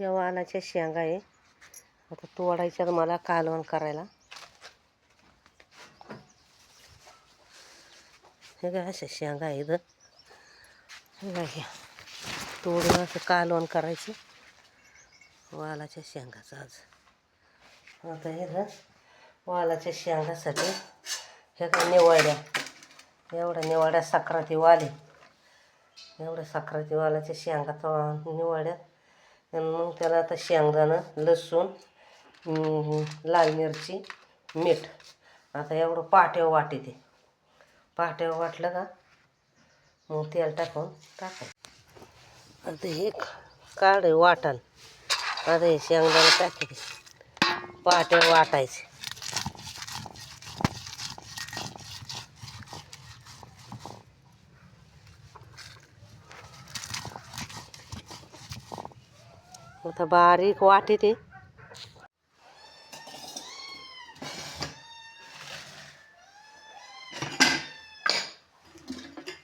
या वालाच्या शेंगा आहे. आता तोडायच्यात मला कालवण करायला. हे काय अशा शेंगा आहे इथं हे. तोडून असं कालवण करायचं. वालाच्या शेंगाचं आज. आता हे वालाच्या शेंगासाठी हे काय निवाड्या. एवढ्या निवाड्या सक्राती वाले. एवढ्या सक्राती वालाच्या शेंगा तो निवाड्यात आणि मग त्याला आता शेंगदाणं लसूण लाल मिरची मीठ. आता एवढं पाट्यावर वाटी ते पाट्यावर वाटलं का मग तेल टाकून टाकायचं. आता हे काढ वाटण. आता हे शेंगदाणं टाकते. पाट्यावर वाटायचे. आता बारीक वाटे ते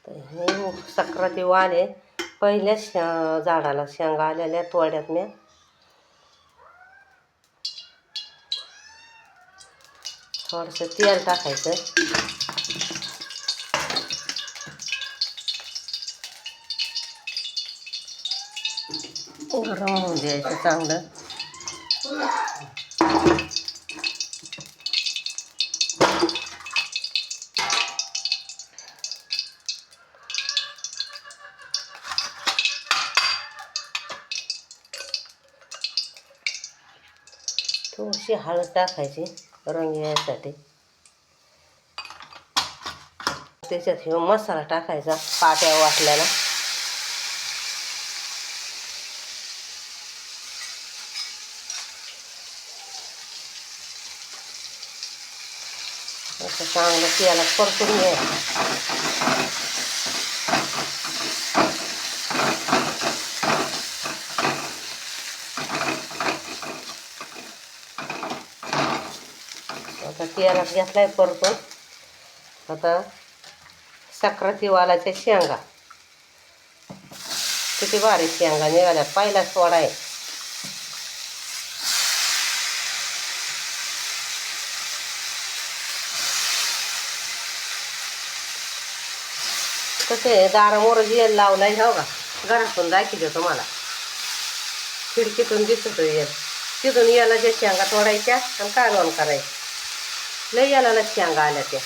तर हे सक्राती वाले पहिल्या शे- झाडाला शेंगा आलेल्या तोड्यात मी थोडंसं तेल टाकायचं. गरम होऊन द्यायचं चांगलं थोडीशी हळद टाकायची रंग यायसाठी त्याच्यात हे मसाला टाकायचा पाट्या वाटल्याला असं चांगलं तेला परतून घ्यायचं आता तेलात घेतलाय परतून आता सक्राती वालाच्या शेंगा किती भारी शेंगा निघाल्या पहिला सोडा आहे कसे दारामोर येल लावलाय हो का? घरातून दाखिले तुम्हाला. खिडकीतून दिसत येल. तिथून याला ज्या शेंगा तोडायच्या आणि कालवण करायचं. लय याला शेंगा आल्या त्या.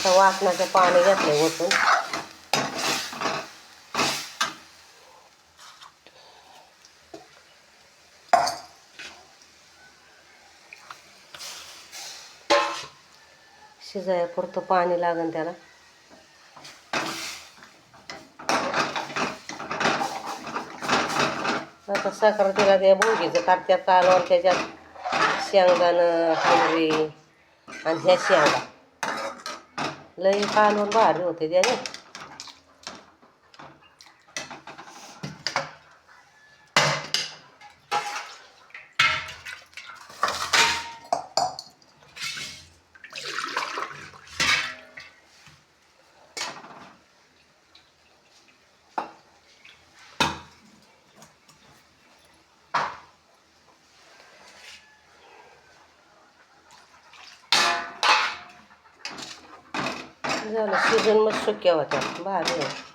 आता वासनाचं पाणी घातलं ओतून शिजाय पुरतं पाणी लागन त्याला. आता साखरतीला त्या भोगीचं काढत्यात कालवण त्याच्यात शेंगदाणं हलवी आणि ह्या शेंगा. लई कालवण भारी होते त्याने झालं. शिजून मस्त सुक्या होत्या. भारी आहे.